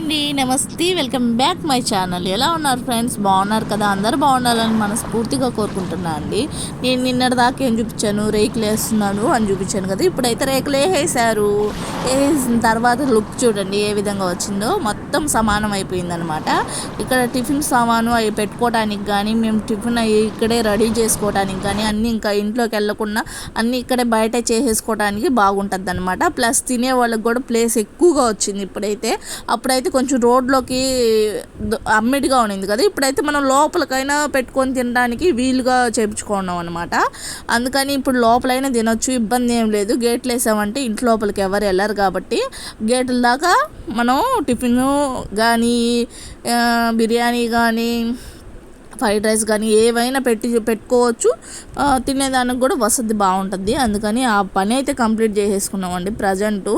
అండి. నమస్తే welcome back my channel. ఎలా ఉన్నారు ఫ్రెండ్స్? బాగున్నారు కదా? అందరు బాగుండాలని మనస్ఫూర్తిగా కోరుకుంటున్నా అండి. నేను నిన్నటి దాకా ఏం చూపించాను? రేకులు వేస్తున్నాను అని చూపించాను కదా ఇప్పుడైతే రేకులు వేసేసారు వేసిన తర్వాత లుక్ చూడండి ఏ విధంగా వచ్చిందో. మొత్తం సమానం అయిపోయిందనమాట. ఇక్కడ టిఫిన్ సామాను అవి పెట్టుకోవడానికి కానీ మేము టిఫిన్ అవి ఇక్కడే రెడీ చేసుకోవడానికి కానీ అన్నీ ఇంకా ఇంట్లోకి వెళ్ళకుండా అన్నీ ఇక్కడే బయట చేసేసుకోవడానికి బాగుంటుంది అనమాట ప్లస్ తినే వాళ్ళకి కూడా ప్లేస్ ఎక్కువగా వచ్చింది ఇప్పుడైతే. అప్పుడైతే కొంచెం రోడ్లోకి అమ్మిడిగా ఉండింది కదా. ఇప్పుడైతే మనం లోపలికైనా పెట్టుకొని తినడానికి వీలుగా చేపించుకున్నాం అనమాట అందుకని ఇప్పుడు లోపలైనా తినొచ్చు ఇబ్బంది ఏం లేదు. గేట్లు వేసామంటే ఇంటి లోపలికి ఎవరు వెళ్ళరు కాబట్టి గేట్ల దాకా మనం టిఫిన్ కానీ బిర్యానీ కానీ ఫ్రైడ్ రైస్ కానీ ఏవైనా పెట్టి పెట్టుకోవచ్చు. తినేదానికి కూడా వసతి బాగుంటుంది. అందుకని ఆ పని అయితే కంప్లీట్ చేసేసుకున్నామండి ప్రజెంట్.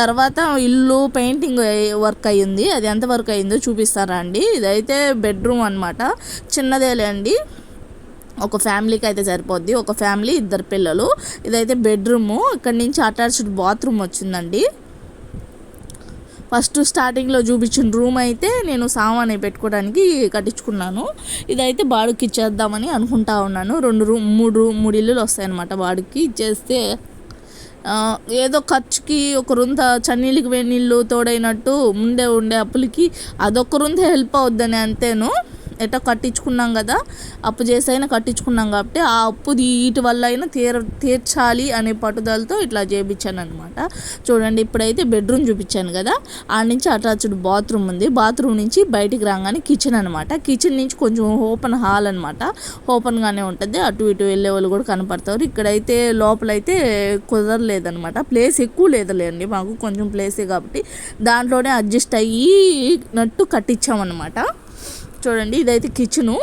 తర్వాత ఇల్లు పెయింటింగ్ వర్క్ అయ్యింది. అది ఎంత వర్క్ అయ్యిందో చూపిస్తారా అండి. ఇదైతే బెడ్రూమ్ అనమాట చిన్నదేలే అండి. ఒక ఫ్యామిలీకి అయితే సరిపోద్ది. ఒక ఫ్యామిలీ ఇద్దరు పిల్లలు. ఇదైతే బెడ్రూము. ఇక్కడ నుంచి అటాచ్డ్ బాత్రూమ్ వచ్చిందండి. ఫస్ట్ స్టార్టింగ్లో చూపించిన రూమ్ అయితే నేను సామాన్ పెట్టుకోవడానికి కట్టించుకున్నాను. ఇదైతే బాడుకి ఇచ్చేద్దామని అనుకుంటా ఉన్నాను. రెండు రూమ్ మూడు రూమ్ మూడు ఇల్లులు వస్తాయన్నమాట బాడుకి. ఇచ్చేస్తే ఏదో ఖర్చుకి ఒక రుంత చన్నీళ్ళకి వేడి తోడైనట్టు ముందే ఉండే అప్పులకి అదొక రుంత హెల్ప్ అవుద్దని అంతేను. ఎటో కట్టించుకున్నాం కదా అప్పు చేసైనా కట్టించుకున్నాం కాబట్టి ఆ అప్పు వీటి వల్ల అయినా తీర తీర్చాలి అనే పట్టుదలతో ఇట్లా చేయించాను అనమాట చూడండి ఇప్పుడైతే బెడ్రూమ్ చూపించాను కదా ఆ నుంచి అటాచ్డ్ బాత్రూమ్ ఉంది. బాత్రూమ్ నుంచి బయటికి రాగానే కిచెన్ అనమాట కిచెన్ నుంచి కొంచెం ఓపెన్ హాల్ అనమాట ఓపెన్గానే ఉంటుంది. అటు ఇటు వెళ్ళే వాళ్ళు కూడా కనపడతారు. ఇక్కడైతే లోపలైతే కుదరలేదనమాట ప్లేస్ ఎక్కువ లేదులేండి. మాకు కొంచెం ప్లేసే కాబట్టి దాంట్లోనే అడ్జస్ట్ అయ్యినట్టు కట్టించామన్నమాట. చూడండి ఇదైతే కిచెను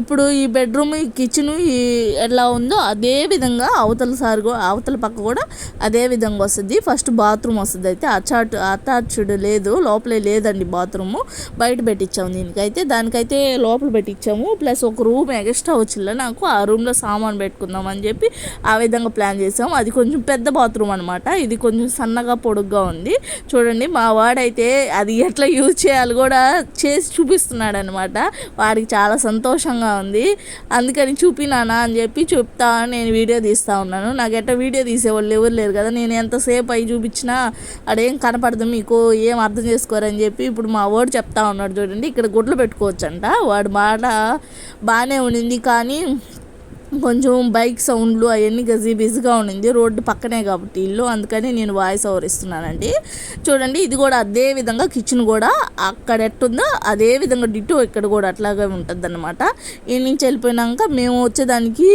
ఇప్పుడు ఈ బెడ్రూమ్ ఈ కిచెన్ ఈ ఎలా ఉందో అదే విధంగా అవతల సార్ అవతల పక్క కూడా అదే విధంగా వస్తుంది. ఫస్ట్ బాత్రూమ్ వస్తుంది. అయితే అచాట్ అటాచ్డ్ లేదు లోపలే లేదండి బాత్రూము బయట పెట్టించాము దీనికైతే దానికైతే లోపల పెట్టించాము ప్లస్ ఒక రూమ్ ఎక్స్ట్రా వచ్చిందా నాకు. ఆ రూమ్లో సామాన్ పెట్టుకుందాం అని చెప్పి ఆ విధంగా ప్లాన్ చేసాము. అది కొంచెం పెద్ద బాత్రూమ్ అనమాట ఇది కొంచెం సన్నగా పొడుగ్గా ఉంది. చూడండి మా వాడైతే అది ఎట్లా యూజ్ చేయాలి కూడా చేసి చూపిస్తున్నాడు అనమాట వాడికి చాలా సంతోషంగా ఉంది. అందుకని చూపినానా అని చెప్పి చెప్తా నేను వీడియో తీస్తూ ఉన్నాను. నాకు ఎట్ట వీడియో తీసేవాళ్ళు ఎవరు లేరు కదా. నేను ఎంతసేపు అయి చూపించినా అడేం కనపడదు మీకు ఏం అర్థం చేసుకోరని చెప్పి ఇప్పుడు మా వాడు చెప్తా ఉన్నాడు చూడండి. ఇక్కడ గుడ్లు పెట్టుకోవచ్చంట. వాడు మాట బాగానే ఉండింది కానీ కొంచెం బైక్ సౌండ్లు అవన్నీ గజీ బిజీగా ఉండింది. రోడ్డు పక్కనే కాబట్టి ఇల్లు. అందుకని నేను వాయిస్ ఓవర్ ఇస్తున్నానండి. చూడండి ఇది కూడా అదే విధంగా కిచెన్ కూడా అక్కడ ఎట్టుందో అదే విధంగా డిటో ఇక్కడ కూడా అట్లాగే ఉంటుంది అనమాట ఈ నుంచి వెళ్ళిపోయినాక మేము వచ్చేదానికి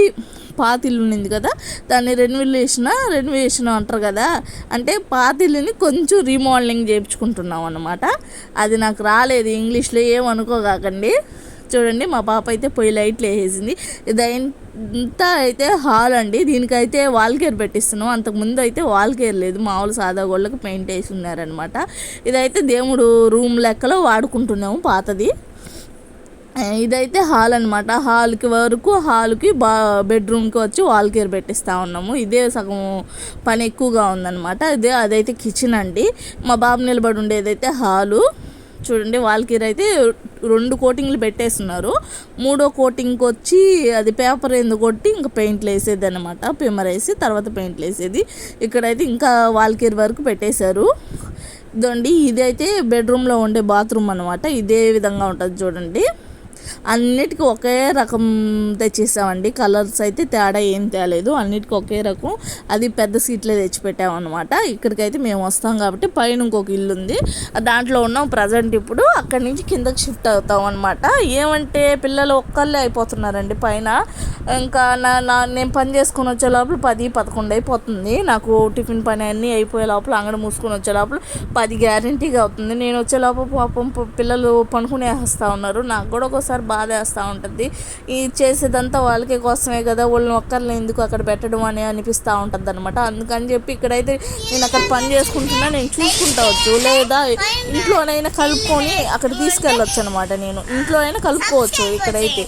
పాత ఇల్లు ఉండింది కదా దాన్ని రెన్యువేషన్ రెన్యువేషన్ అంటారు కదా. అంటే పాత ఇల్లుని కొంచెం రీమోడలింగ్ చేయించుకుంటున్నాం అనమాట అది నాకు రాలేదు ఇంగ్లీష్లో ఏమనుకోగాకండి చూడండి మా పాప అయితే పొయ్యి లైట్లు వేసేసింది ఇదంతా అయితే హాల్ అండి. దీనికైతే వాల్ కేర్ పెట్టిస్తున్నాం. అంతకుముందు అయితే వాల్ కేర్ లేదు. మామూలు సాదా గోళ్ళకి పెయింట్ వేసి ఉన్నారనమాట ఇదైతే దేవుడు రూమ్ లెక్కలో వాడుకుంటున్నాము పాతది. ఇదైతే హాల్ అనమాట హాల్కి వరకు హాల్కి బా బెడ్రూమ్కి వచ్చి వాల్ కేర్ పెట్టిస్తూ ఉన్నాము. ఇదే సగం పని ఎక్కువగా ఉందన్నమాట. ఇదే అదైతే కిచెన్ అండి. మా బాబు నిలబడి ఉండేదైతే హాలు. చూడండి వాల్కీర్ అయితే రెండు కోటింగ్లు పెట్టేస్తున్నారు. మూడో కోటింగ్కి వచ్చి అది పేపర్ ఎందుకు కొట్టి ఇంకా పెయింట్లు వేసేది అనమాట పిమ్మర్ వేసి తర్వాత పెయింట్లు వేసేది. ఇక్కడైతే ఇంకా వాల్కీర్ వరకు పెట్టేశారు. ఇదండి ఇదైతే బెడ్రూమ్లో ఉండే బాత్రూమ్ అనమాట ఇదే విధంగా ఉంటుంది చూడండి. అన్నిటికీ ఒకే రకం తెచ్చేసామండి. కలర్స్ అయితే తేడా ఏం తేలేదు. అన్నిటికీ ఒకే రకం. అది పెద్ద సీట్లే తెచ్చిపెట్టామన్నమాట. ఇక్కడికైతే మేము వస్తాం కాబట్టి పైన ఇంకొక ఇల్లు ఉంది దాంట్లో ఉన్నాం ప్రజెంట్ ఇప్పుడు. అక్కడి నుంచి కిందకి షిఫ్ట్ అవుతాం అనమాట ఏమంటే పిల్లలు ఒక్కళ్ళే అయిపోతున్నారండి పైన. ఇంకా నా నా నేను పని చేసుకుని వచ్చే లోపల పది పదకొండు అయిపోతుంది. నాకు టిఫిన్ పని అన్నీ అయిపోయే లోపల అంగడి మూసుకొని వచ్చే లోపల పది గ్యారంటీగా అవుతుంది. నేను వచ్చే లోపల పాపం పిల్లలు పనుకునే ఉన్నారు. నాకు కూడా ఒకసారి ఒక్కొక్కసారి బాధ వేస్తూ ఉంటుంది. ఈ చేసేదంతా వాళ్ళకే కోసమే కదా వాళ్ళని ఒక్కరిని ఎందుకు అక్కడ పెట్టడం అని అనిపిస్తూ ఉంటుంది అనమాట అందుకని చెప్పి ఇక్కడైతే నేను అక్కడ పని చేసుకుంటున్నా నేను చూసుకుంటావచ్చు లేదా ఇంట్లోనైనా కలుపుకొని అక్కడ తీసుకెళ్ళొచ్చు అనమాట నేను. ఇంట్లో అయినా కలుపుకోవచ్చు ఇక్కడైతే.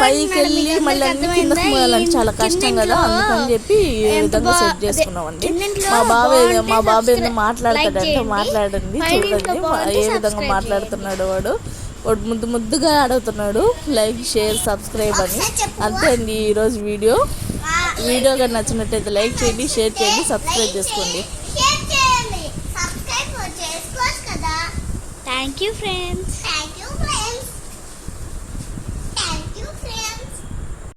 పైకి వెళ్ళి మళ్ళీ అన్ని పోయాలంటే చాలా కష్టం కదా. అందుకని చెప్పి ఈ విధంగా సెట్ చేసుకున్నామండి. మా బాబాయ్ మా బాబాయ్ మాట్లాడతాడంటే మాట్లాడండి చూడండి ఏ విధంగా మాట్లాడుతున్నాడు వాడు. వాడు ముద్దు ముద్దుగా అడుగుతున్నాడు లైక్ షేర్ సబ్స్క్రైబ్ అని. అంతే అండి ఈరోజు వీడియో. వీడియో కానీ నచ్చినట్టయితే లైక్ చేయండి షేర్ చేయండి సబ్స్క్రైబ్ చేసుకోండి. Thank you friends.